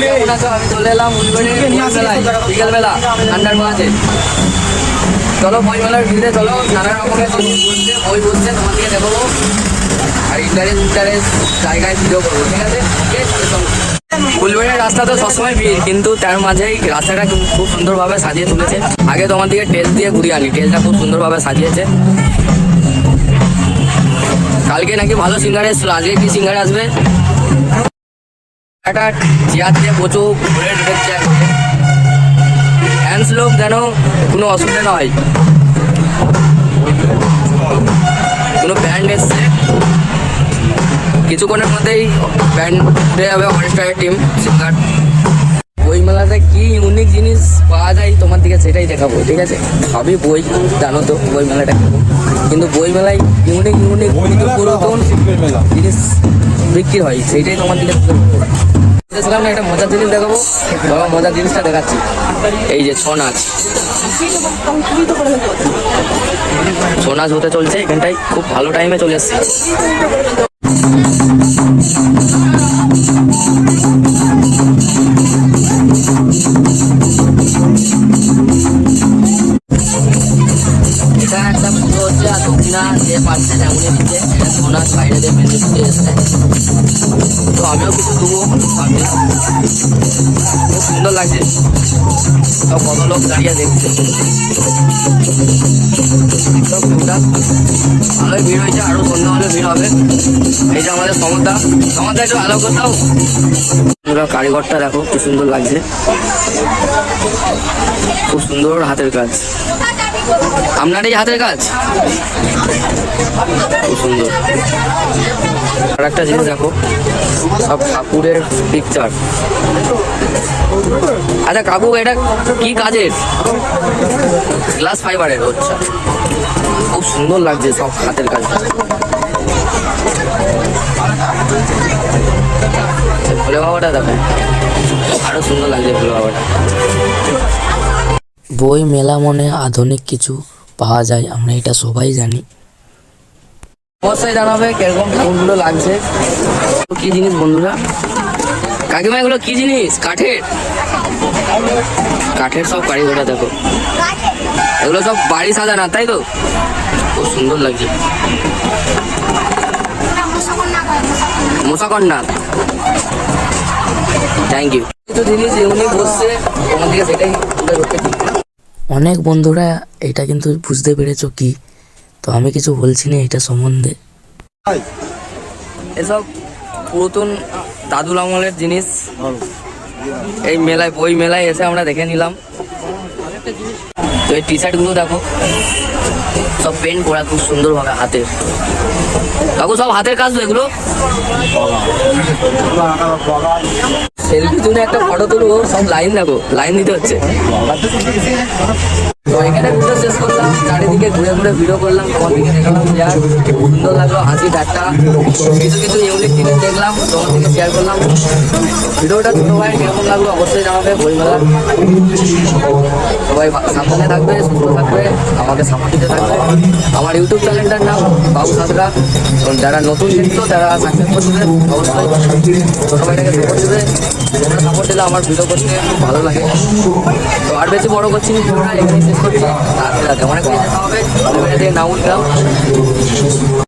কেমন আছো আমি চলে এলাম উলবেড়ির ঠান্ডার মাঝে। চলো বইমেলার ভিড়ে চলো নানা রকমের জিনিস বসছে বই বসছে তোমাদেরকে দেখাবো। আর ইন্টারেস্ট ইন্টারেস্ট জায়গায় ভিডিও করব ঠিক আছে? Okay, ফুলবাড়ির রাস্তা তো সবসময় ভিড় কিন্তু তার মাঝেই রাস্তাটা খুব- সুন্দরভাবে সাজিয়ে তুলেছে। আগে তোমার দিকে টেস্ট দিয়ে ঘুরিয়ে আনি টেলটা খুব সুন্দরভাবে সাজিয়েছে। কালকে নাকি ভালো সিঙ্গার এসেছিল আজকে কি সিঙ্গার আসবে? একটা চেয়ার দিয়ে প্রচুর ঘুরে ঢুকেছে হ্যান্ডস লোক যেন কোনো? অসুবিধা না হয় কোনো ব্যান্ড এসছে? কিছুক্ষণের মধ্যেই ব্যান্ড উঠে যাবে অরেস্টারের টিম সিঙ্গার বই মেলাতে কি ইউনিক জিনিস পাওয়া যায় তোমার দিকে সেটাই দেখাবো, ঠিক আছে? সবই বই, জানো তো বই মেলাটা। কিন্তু বই মেলায় ইউনিক ইউনিক পুরাতন জিনিস বিক্রি হয় সেইটাই তোমার দিকে তুলে ধরবো। বলেছিলাম না একটা মজার জিনিস দেখাবো। বাবা মজার জিনিসটা দেখাচ্ছি। এই যে ছৌ নাচ। ছৌ নাচ হতে চলছে এখানটায়। খুব ভালো টাইমে চলে এসছে দক্ষিণা যে পাচ্ছে যেমনই দিচ্ছে এটা সোনার বাইরে দিয়ে মেনলি দিয়ে এসছে। তো আমিও কিছু দেবো খুব সুন্দর লাগছে। সব কত লোক দাঁড়িয়ে দেখছে। সব ভিড়টা ভালোই ভিড় হয়েছে, আরও সন্ধ্যা হলে ভিড় হবে। এই যে আমাদের সমতা। সমতা একটু আলো পুরো কারিগরটা দেখো, কি সুন্দর লাগছে। খুব সুন্দর হাতের কাজ। আপনার এই হাতের কাজ? খুব সুন্দর। আর একটা জিনিস দেখো, সব ঠাকুরের পিকচার আচ্ছা কাকু, এটা কি কাজের? গ্লাস ফাইবারের আচ্ছা। খুব সুন্দর লাগছে সব হাতের কাজ। ভোলে বাবাটা দেখো। আরও সুন্দর লাগছে ভোলে বাবাটা। বই মেলা মনে আধুনিক কিছু পাওয়া যায়, আমরা এটা সবাই জানি। অবশ্যই জানাবে কীরকম ঠাকুরগুলো লাগছে। কি জিনিস বন্ধুরা? কাকিমা, এগুলো কি জিনিস? কাঠের? কাঠের সব কারিগরটা দেখো। এগুলো সব বাড়ি সাজানো, তাই তো? খুব সুন্দর লাগছে। মশাকন্যা। থ্যাংক ইউ কিছু জিনিস এমনি বসছে, তোমার দিকে সেটাই তুলে ধরতেছি অনেক বন্ধুরা এটা কিন্তু বুঝতে পেরেছ কি? তো আমি কিছু বলছি না এটা সম্বন্ধে। এসব পুরাতন দাদুল আমলের জিনিস। এই মেলায় বই মেলায় এসে আমরা দেখে নিলাম। তো এই টি শার্টগুলো দেখো। সব পেন্ট করা খুব সুন্দর ভাবে হাতের। কাকু সব হাতের কাজ তো এগুলো। সেলফির জন্য একটা ফটো তুলবো সব লাইন দেখো লাইন দিতে হচ্ছে। তো এখানে ভিডিও শেষ করলাম, চারিদিকে ঘুরে ঘুরে ভিডিও করলাম তোমার দিকে দেখালাম শেয়ার সুন্দর লাগল, হাসি ঠাট্টা, কিছু কিছু ইউনিক জিনিস দেখলাম তোমার দিকে শেয়ার করলাম। ভিডিওটা ছোটো কেমন লাগল অবশ্যই জানাবে, বইমেলা। সবাই সাবধানে থাকবে, সুস্থ থাকবে, আমাকে সাপোর্ট দিতে থাকবে। আমার ইউটিউব চ্যানেলটার নাম বাবু সাঁতরা। তো যারা নতুন শিখতো তারা সাকসেস করবে অবশ্যই ছোটো ভাইটাকে সাপোর্ট দিলে আমার ভিডিও করতে খুব ভালো লাগে। আর বেশি বড় করছি পুরোটা শেষ করছি। রাত্রে রাতে অনেক হবে। গ্রাম